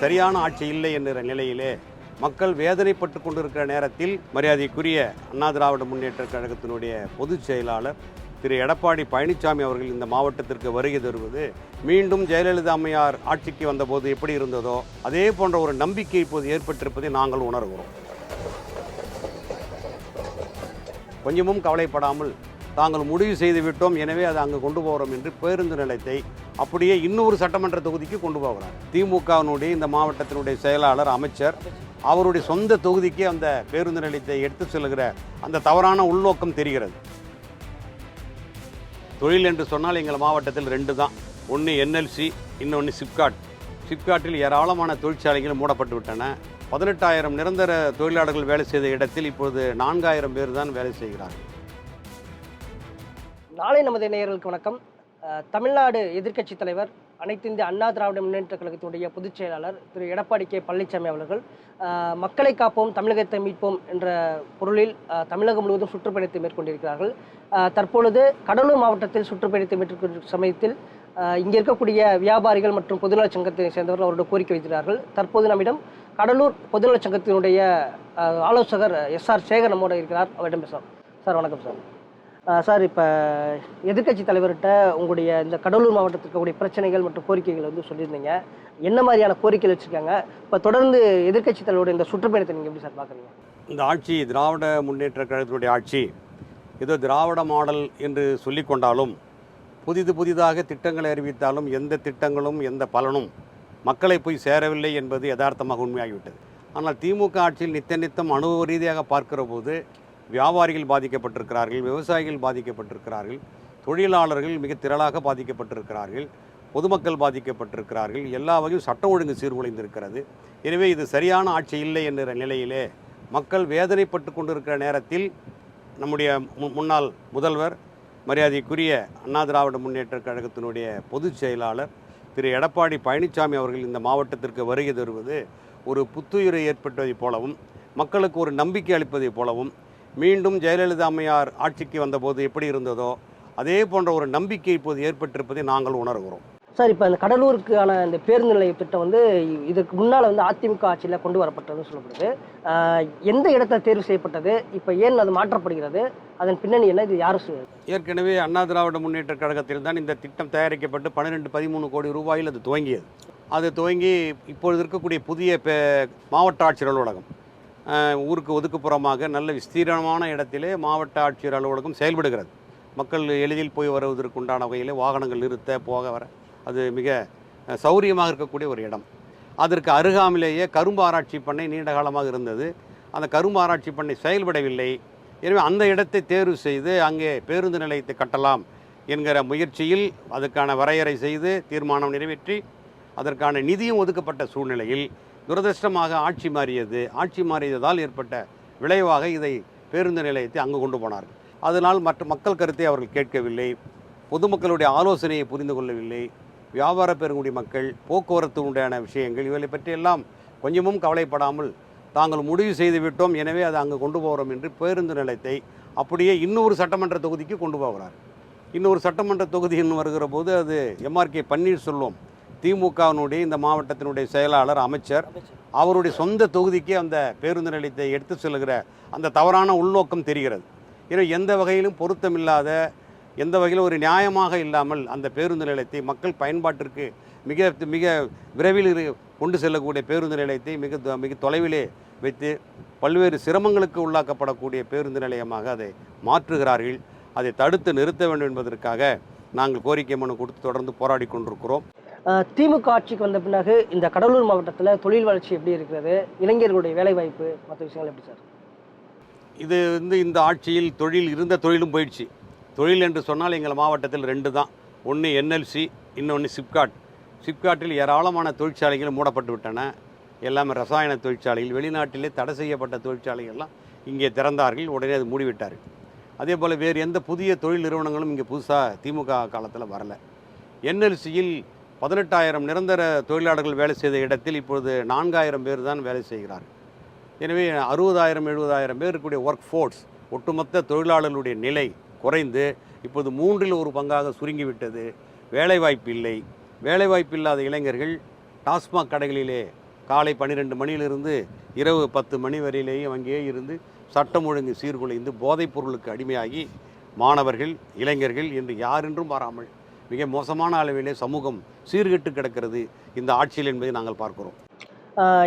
சரியான ஆட்சி இல்லை என்கிற நிலையிலே மக்கள் வேதனைப்பட்டு கொண்டிருக்கிற நேரத்தில் மரியாதைக்குரிய அண்ணா திராவிட முன்னேற்ற கழகத்தினுடைய பொதுச் செயலாளர் திரு எடப்பாடி பழனிசாமி அவர்கள் இந்த மாவட்டத்திற்கு வருகை தருவது மீண்டும் ஜெயலலிதா அம்மையார் ஆட்சிக்கு வந்தபோது எப்படி இருந்ததோ அதே போன்ற ஒரு நம்பிக்கை இப்போது ஏற்பட்டிருப்பதை நாங்கள் உணர்கிறோம். கொஞ்சமும் கவலைப்படாமல் தாங்கள் முடிவு செய்து விட்டோம் எனவே அதை அங்கு கொண்டு போகிறோம் என்று பேருந்து நிலையத்தை அப்படியே இன்னொரு சட்டமன்ற தொகுதிக்கு கொண்டு போகிறார். திமுகவினுடைய இந்த மாவட்டத்தினுடைய செயலாளர் அமைச்சர் அவருடைய சொந்த தொகுதிக்கு அந்த பேருந்து நிலையத்தை எடுத்து செல்கிற அந்த தவறான உள்நோக்கம் தெரிகிறது. தொழில் என்று சொன்னால் எங்கள் மாவட்டத்தில் ரெண்டு தான். ஒன்று என்எல்சி இன்னொன்று சிப்காட். சிப்காட்டில் ஏராளமான தொழிற்சாலைகள் மூடப்பட்டு விட்டன. பதினெட்டாயிரம் நிரந்தர தொழிலாளர்கள் வேலை செய்த இடத்தில் இப்போது நான்காயிரம் பேர் தான் வேலை செய்கிறார்கள். நாளை நமது நேயர்களுக்கு வணக்கம். தமிழ்நாடு எதிர்க்கட்சித் தலைவர் அனைத்து இந்திய அண்ணா திராவிட முன்னேற்ற கழகத்தினுடைய பொதுச் செயலாளர் திரு எடப்பாடி கே. பழனிசாமி அவர்கள் மக்களை காப்போம் தமிழகத்தை மீட்போம் என்ற பொருளில் தமிழகம் முழுவதும் சுற்றுப்பயணத்தை மேற்கொண்டிருக்கிறார்கள். தற்பொழுது கடலூர் மாவட்டத்தில் சுற்றுப்பயணத்தை மேற்கொண்டிருக்கும் சமயத்தில் இங்கே இருக்கக்கூடிய வியாபாரிகள் மற்றும் பொதுநலச் சங்கத்தை சேர்ந்தவர்கள் அவருடைய கோரிக்கை வைக்கிறார்கள் தற்போது நம்மிடம் கடலூர் பொதுநலச் சங்கத்தினுடைய ஆலோசகர் எஸ் ஆர் சேகர் நம்மோட இருக்கிறார். அவரிடம் பேசலாம். சார் வணக்கம் சார். சார் இப்போ எதிர்க்கட்சி தலைவர்கிட்ட உங்களுடைய இந்த கடலூர் மாவட்டத்தில் இருக்கக்கூடிய பிரச்சனைகள் மற்றும் கோரிக்கைகள் வந்து சொல்லியிருந்தீங்க. என்ன மாதிரியான கோரிக்கைகள் வச்சுருக்காங்க? இப்போ தொடர்ந்து எதிர்கட்சி தலைவருடைய இந்த சுற்றுப்பயணத்தை நீங்கள் எப்படி சார் பார்க்குறீங்க? இந்த ஆட்சி திராவிட முன்னேற்ற கழகத்தினுடைய ஆட்சி ஏதோ திராவிட மாடல் என்று சொல்லிக்கொண்டாலும் புதிது புதிதாக திட்டங்களை அறிவித்தாலும் எந்த திட்டங்களும் எந்த பலனும் மக்களை போய் சேரவில்லை என்பது யதார்த்தமாக உண்மையாகிவிட்டது. ஆனால் திமுக ஆட்சியில் நித்த நித்தம் அனுபவ ரீதியாக பார்க்கிற போது வியாபாரிகள் பாதிக்கப்பட்டிருக்கிறார்கள் விவசாயிகள் பாதிக்கப்பட்டிருக்கிறார்கள் தொழிலாளர்கள் மிக திரளாக பாதிக்கப்பட்டிருக்கிறார்கள் பொதுமக்கள் பாதிக்கப்பட்டிருக்கிறார்கள் எல்லா வகையும் சட்டம் ஒழுங்கு சீர்குலைந்திருக்கிறது. எனவே இது சரியான ஆட்சி இல்லை என்கிற நிலையிலே மக்கள் வேதனைப்பட்டு கொண்டிருக்கிற நேரத்தில் நம்முடைய மு- முன்னாள் முதல்வர் மரியாதைக்குரிய அண்ணா திராவிட முன்னேற்ற கழகத்தினுடைய பொதுச் செயலாளர் திரு. எடப்பாடி பழனிசாமி அவர்கள் இந்த மாவட்டத்திற்கு வருகை தருவது ஒரு புத்துயிரை ஏற்பட்டதைப் போலவும் மக்களுக்கு ஒரு நம்பிக்கை அளிப்பதைப் போலவும் மீண்டும் ஜெயலலிதா அம்மையார் ஆட்சிக்கு வந்தபோது எப்படி இருந்ததோ அதே போன்ற ஒரு நம்பிக்கை இப்போது ஏற்பட்டிருப்பதை நாங்கள் உணர்கிறோம். சார் இப்போ இந்த கடலூருக்கான இந்த பேருந்து நிலைய திட்டம் வந்து இதுக்கு முன்னால் வந்து அதிமுக ஆட்சியில் கொண்டு வரப்பட்டதுன்னு சொல்லப்படுது. எந்த இடத்துல தேர்வு செய்யப்பட்டது? இப்போ ஏன் அது மாற்றப்படுகிறது? அதன் பின்னணி என்ன? இது யார் சு- ஏற்கனவே அண்ணா திராவிட முன்னேற்ற கழகத்தில் தான் இந்த திட்டம் தயாரிக்கப்பட்டு பன்னிரெண்டு பதிமூணு கோடி ரூபாயில் அது துவங்கியது. அது துவங்கி இப்பொழுது இருக்கக்கூடிய புதிய மாவட்ட ஆட்சியர் அலுவலகம். ஊருக்கு ஒதுக்குப்புறமாக நல்ல விஸ்தீரணமான இடத்திலே மாவட்ட ஆட்சியர் அலுவலகம் செயல்படுகிறது. மக்கள் எளிதில் போய் வருவதற்குண்டான வகையில் வாகனங்கள் நிறுத்த போக வர அது மிக சௌரியமாக இருக்கக்கூடிய ஒரு இடம். அதற்கு அருகாமிலேயே கரும்பு ஆராய்ச்சி பண்ணை நீண்ட காலமாக இருந்தது. அந்த கரும்பு ஆராய்ச்சி பண்ணை செயல்படவில்லை. எனவே அந்த இடத்தை தேர்வு செய்து அங்கே பேருந்து நிலையத்தை கட்டலாம் என்கிற முயற்சியில் அதுக்கான வரையறை செய்து தீர்மானம் நிறைவேற்றி அதற்கான நிதியும் ஒதுக்கப்பட்ட சூழ்நிலையில் துரதிர்ஷ்டமாக ஆட்சி மாறியது. ஆட்சி மாறியதால் ஏற்பட்ட விளைவாக இதை பேருந்து நிலையத்தை அங்கு கொண்டு போனார்கள். அதனால் மற்ற மக்கள் கருத்தை அவர்கள் கேட்கவில்லை. பொதுமக்களுடைய ஆலோசனையை புரிந்து கொள்ளவில்லை. வியாபார பெருங்குடி மக்கள் போக்குவரத்து உண்டான விஷயங்கள் இவளை பற்றியெல்லாம் கொஞ்சமும் கவலைப்படாமல் தாங்கள் முடிவு செய்து விட்டோம். எனவே அதை அங்கு கொண்டு போகிறோம் என்று பேருந்து நிலையத்தை அப்படியே இன்னொரு சட்டமன்ற தொகுதிக்கு கொண்டு போகிறார் இன்னொரு சட்டமன்ற தொகுதி இன்னும் வருகிற போது அது எம்ஆர்கே பன்னீர்செல்வம் திமுகவினுடைய இந்த மாவட்டத்தினுடைய செயலாளர் அமைச்சர் அவருடைய சொந்த தொகுதிக்கு அந்த பேருந்து நிலையத்தை எடுத்து செல்கிற அந்த தவறான உள்நோக்கம் தெரிகிறது. ஏன்னா எந்த வகையிலும் பொருத்தமில்லாத எந்த வகையிலும் ஒரு நியாயமாக இல்லாமல் அந்த பேருந்து நிலையத்தை மக்கள் பயன்பாட்டிற்கு மிக மிக விரைவில் இரு- கொண்டு செல்லக்கூடிய பேருந்து நிலையத்தை மிக தொ- மிக தொலைவிலே வைத்து பல்வேறு சிரமங்களுக்கு உள்ளாக்கப்படக்கூடிய பேருந்து நிலையமாக அதை மாற்றுகிறார்கள். அதை தடுத்து நிறுத்த வேண்டும் என்பதற்காக நாங்கள் கோரிக்கை மனு கொடுத்து தொடர்ந்து போராடி கொண்டிருக்கிறோம். திமுக ஆட்சிக்கு வந்த பிறகு இந்த கடலூர் மாவட்டத்தில் தொழில் வளர்ச்சி எப்படி இருக்கிறது? இளைஞர்களுடைய வேலைவாய்ப்பு மற்ற விஷயங்கள் எப்படி சார்? இது வந்து இந்த ஆட்சியில் தொழில் இருந்த தொழிலும் போயிடுச்சு. தொழில் என்று சொன்னால் எங்கள் மாவட்டத்தில் ரெண்டு தான். ஒன்று என்எல்சி இன்னொன்று சிப்காட் சிப்காட்டில் ஏராளமான தொழிற்சாலைகள் மூடப்பட்டு விட்டன. எல்லாமே ரசாயன தொழிற்சாலைகள் வெளிநாட்டிலே தடை செய்யப்பட்ட தொழிற்சாலைகள்லாம் இங்கே திறந்தார்கள் உடனே அது மூடிவிட்டார்கள். அதே போல் வேறு எந்த புதிய தொழில் நிறுவனங்களும் இங்கே புதுசாக திமுக காலத்தில் வரல. என்எல்சியில் பதினெட்டாயிரம் நிரந்தர தொழிலாளர்கள் வேலை செய்த இடத்தில் இப்பொழுது நான்காயிரம் பேர் தான் வேலை செய்கிறார்கள். எனவே அறுபதாயிரம் எழுபதாயிரம் பேர் இருக்கக்கூடிய ஒர்க் ஃபோர்ஸ் ஒட்டுமொத்த தொழிலாளர்களுடைய நிலை குறைந்து இப்போது மூன்றில் ஒரு பங்காக சுருங்கிவிட்டது. வேலைவாய்ப்பு இல்லை. வேலைவாய்ப்பு இல்லாத இளைஞர்கள் டாஸ்மாக் கடைகளிலே காலை பன்னிரெண்டு மணியிலிருந்து இரவு பத்து மணி வரையிலேயும் அங்கேயே இருந்து சட்டம் ஒழுங்கு சீர்குலைந்து போதைப் பொருளுக்கு அடிமையாகி மாணவர்கள் இளைஞர்கள் என்று யாரென்றும் மாறாமல் மிக மோசமான அளவிலே சமூகம் சீர்கெட்டு கிடக்கிறது இந்த ஆட்சியில் என்பதை நாங்கள் பார்க்கிறோம்.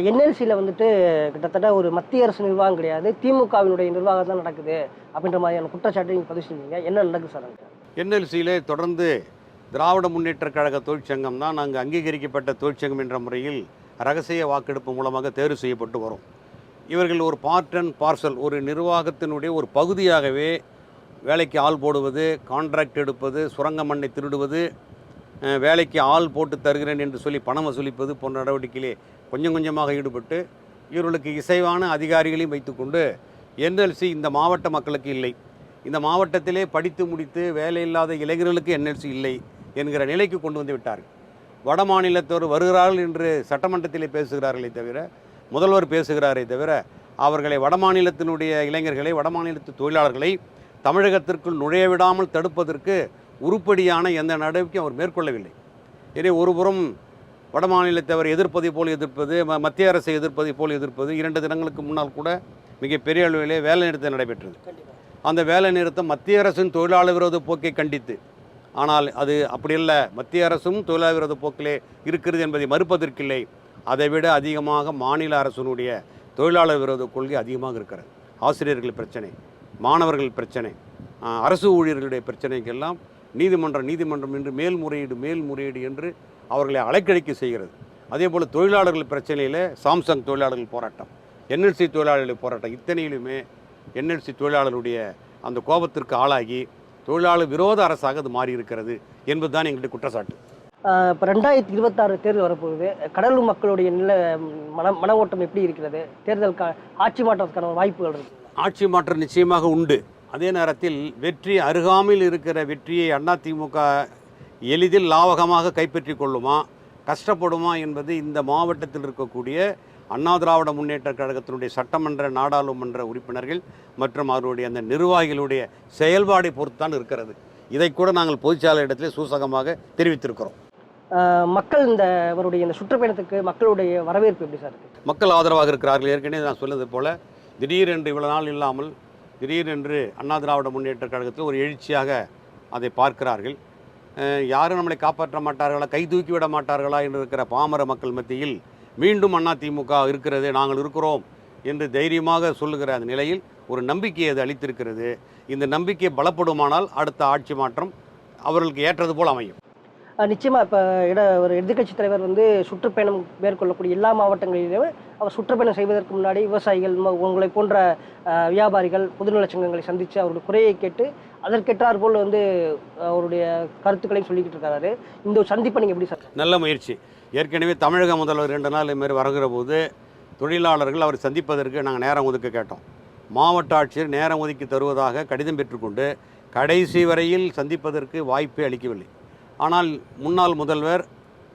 என்எல்சியில் வந்துட்டு கிட்டத்தட்ட ஒரு மத்திய அரசு நிர்வாகம் கிடையாது திமுகவினுடைய நிர்வாகம் தான் நடக்குது அப்படின்ற மாதிரியான குற்றச்சாட்டு நீங்கள் பதிவு செஞ்சீங்க. என்ன நடக்குது சார் என்எல்சியிலே தொடர்ந்து திராவிட முன்னேற்றக் கழக தொழிற்சங்கம் தான் நாங்கள் அங்கீகரிக்கப்பட்ட தொழிற்சங்கம் என்ற முறையில் ரகசிய வாக்கெடுப்பு மூலமாக தேர்வு செய்யப்பட்டு வரும். இவர்கள் ஒரு பார்ட் அண்ட் பார்சல் ஒரு நிர்வாகத்தினுடைய ஒரு பகுதியாகவே வேலைக்கு ஆள் போடுவது கான்ட்ராக்ட் எடுப்பது சுரங்க மண்ணை திருடுவது வேலைக்கு ஆள் போட்டு தருகிறேன் என்று சொல்லி பணம் வசூலிப்பது போன்ற நடவடிக்கையிலே கொஞ்சம் கொஞ்சமாக ஈடுபட்டு இவர்களுக்கு இசைவான அதிகாரிகளையும் வைத்துக்கொண்டு என்எல்சி இந்த மாவட்ட மக்களுக்கு இல்லை. இந்த மாவட்டத்திலே படித்து முடித்து வேலையில்லாத இளைஞர்களுக்கு என்எல்சி இல்லை என்கிற நிலைக்கு கொண்டு வந்து விட்டார்கள். வட மாநிலத்தோர் வருகிறார்கள் என்று சட்டமன்றத்திலே பேசுகிறார்களே தவிர முதல்வர் பேசுகிறாரே தவிர அவர்களை வடமாநிலத்தினுடைய இளைஞர்களை வடமாநிலத்து தொழிலாளர்களை தமிழகத்திற்குள் நுழைய விடாமல் தடுப்பதற்கு உருப்படியான எந்த நடவடிக்கையும் அவர் மேற்கொள்ளவில்லை. எனவே ஒருபுறம் வடமாநிலத்தவர் எதிர்ப்பதை போல் எதிர்ப்பது மத்திய அரசை எதிர்ப்பதை போல் எதிர்ப்பது இரண்டு தினங்களுக்கு முன்னால் கூட மிகப்பெரிய அளவிலே வேலை நிறுத்தம் நடைபெற்றது. அந்த வேலை நிறுத்தம் மத்திய அரசின் தொழிலாளர் விரோத போக்கை கண்டித்து ஆனால் அது அப்படி அல்ல மத்திய அரசும் தொழிலாளர் விரோத போக்கிலே இருக்கிறது என்பதை மறுப்பதற்கில்லை. அதைவிட அதிகமாக மாநில அரசினுடைய தொழிலாளர் விரோத கொள்கை அதிகமாக இருக்கிறது. ஆசிரியர்கள் பிரச்சனை. மாணவர்கள் பிரச்சனை அரசு ஊழியர்களுடைய பிரச்சனைக்கெல்லாம் நீதிமன்றம் நீதிமன்றம் என்று மேல்முறையீடு மேல்முறையீடு என்று அவர்களை அலைக்கழிக்க செய்கிறது. அதே போல் தொழிலாளர்கள் பிரச்சனையில் சாம்சங் தொழிலாளர்கள் போராட்டம் என்எல்சி தொழிலாளர்கள் போராட்டம் இத்தனையிலுமே என்எல்சி தொழிலாளர்களுடைய அந்த கோபத்திற்கு ஆளாகி தொழிலாளர் விரோத அரசாக அது மாறி இருக்கிறது என்பதுதான் எங்களுடைய குற்றச்சாட்டு. இப்போ ரெண்டாயிரத்தி இருபத்தாறு தேர்தல் வரப்போகுது. கடலூர் மக்களுடைய நில மன மன ஓட்டம் எப்படி இருக்கிறது? தேர்தல் கா- ஆட்சி மாற்றத்துக்கான வாய்ப்புகள் இருக்குது ஆட்சி மாற்றம் நிச்சயமாக உண்டு. அதே நேரத்தில் வெற்றி அருகாமையில் இருக்கிற வெற்றியை அதிமுக எளிதில் லாவகமாக கைப்பற்றி கொள்ளுமா கஷ்டப்படுமா என்பது இந்த மாவட்டத்தில் இருக்கக்கூடிய அண்ணா திராவிட முன்னேற்ற கழகத்தினுடைய சட்டமன்ற நாடாளுமன்ற உறுப்பினர்கள் மற்றும் அவருடைய அந்த நிர்வாகிகளுடைய செயல்பாடை பொறுத்துதான் இருக்கிறது. இதை கூட நாங்கள் பொதுச்சாலை இடத்திலே சூசகமாக தெரிவித்திருக்கிறோம். மக்கள் இந்த அவருடைய இந்த சுற்றுப்பயணத்துக்கு மக்களுடைய வரவேற்பு எப்படி சார் மக்கள் ஆதரவாக இருக்கிறார்கள். ஏற்கனவே நான் சொன்னது போல திடீரென்று இவ்வளோ நாள் இல்லாமல் திடீரென்று அண்ணா திராவிட முன்னேற்ற கழகத்தில் ஒரு எழுச்சியாக அதை பார்க்கிறார்கள். யாரும் நம்மளை காப்பாற்ற மாட்டார்களா? கை தூக்கி விட மாட்டார்களா? என்று இருக்கிற பாமர மக்கள் மத்தியில் மீண்டும் அண்ணா திமுக இருக்கிறது நாங்கள் இருக்கிறோம் என்று தைரியமாக சொல்லுகிற அந்த நிலையில் ஒரு நம்பிக்கையை அது அளித்திருக்கிறது. இந்த நம்பிக்கை பலப்படுமானால் அடுத்த ஆட்சி மாற்றம் அவர்களுக்கு ஏற்றது போல் அமையும். நிச்சயமாக இப்போ இட ஒரு எதிர்க்கட்சி தலைவர் வந்து சுற்றுப்பயணம் மேற்கொள்ளக்கூடிய எல்லா மாவட்டங்களிலும் அவர் சுற்றுப்பயணம் செய்வதற்கு முன்னாடி விவசாயிகள் உங்களை போன்ற வியாபாரிகள் பொதுநலச் சங்கங்களை சந்தித்து அவருடைய குறையை கேட்டு அதற்கேற்றார் போல் வந்து அவருடைய கருத்துக்களையும் சொல்லிக்கிட்டு இருக்காரு. இந்த ஒரு சந்திப்பை நீங்கள் எப்படி சார்? நல்ல முயற்சி. ஏற்கனவே தமிழக முதல்வர் ரெண்டு நாள் இதுமாரி வருகிற போது தொழிலாளர்கள் அவர் சந்திப்பதற்கு நாங்கள் நேரம் ஒதுக்க கேட்டோம். மாவட்ட ஆட்சியர் நேரம் ஒதுக்கி தருவதாக கடிதம் பெற்றுக்கொண்டு கடைசி வரையில் சந்திப்பதற்கு வாய்ப்பே அளிக்கவில்லை. ஆனால் முன்னாள் முதல்வர்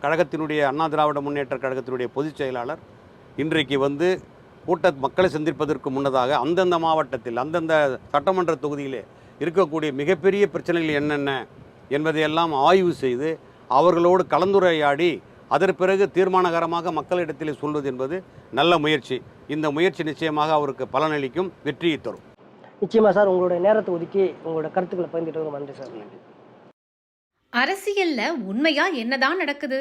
கழகத்தினுடைய அண்ணா திராவிட முன்னேற்ற கழகத்தினுடைய பொதுச் செயலாளர் இன்றைக்கு வந்து கூட்ட மக்களை சந்திப்பதற்கு முன்னதாக அந்தந்த மாவட்டத்தில் அந்தந்த சட்டமன்ற தொகுதியிலே இருக்கக்கூடிய மிகப்பெரிய பிரச்சனைகள் என்னென்ன என்பதையெல்லாம் ஆய்வு செய்து அவர்களோடு கலந்துரையாடி அதற்கு பிறகு தீர்மானகரமாக மக்களிடத்திலே சொல்வது என்பது நல்ல முயற்சி. இந்த முயற்சி நிச்சயமாக அவருக்கு பலனளிக்கும் வெற்றியை தரும். நிச்சயமா சார் உங்களுடைய நேரத்தை ஒதுக்கி உங்களோட கருத்துக்களை பகிர்ந்துட்டு நன்றி சார். நன்றி அரசியல்ல உண்மையா என்னதான் நடக்குது?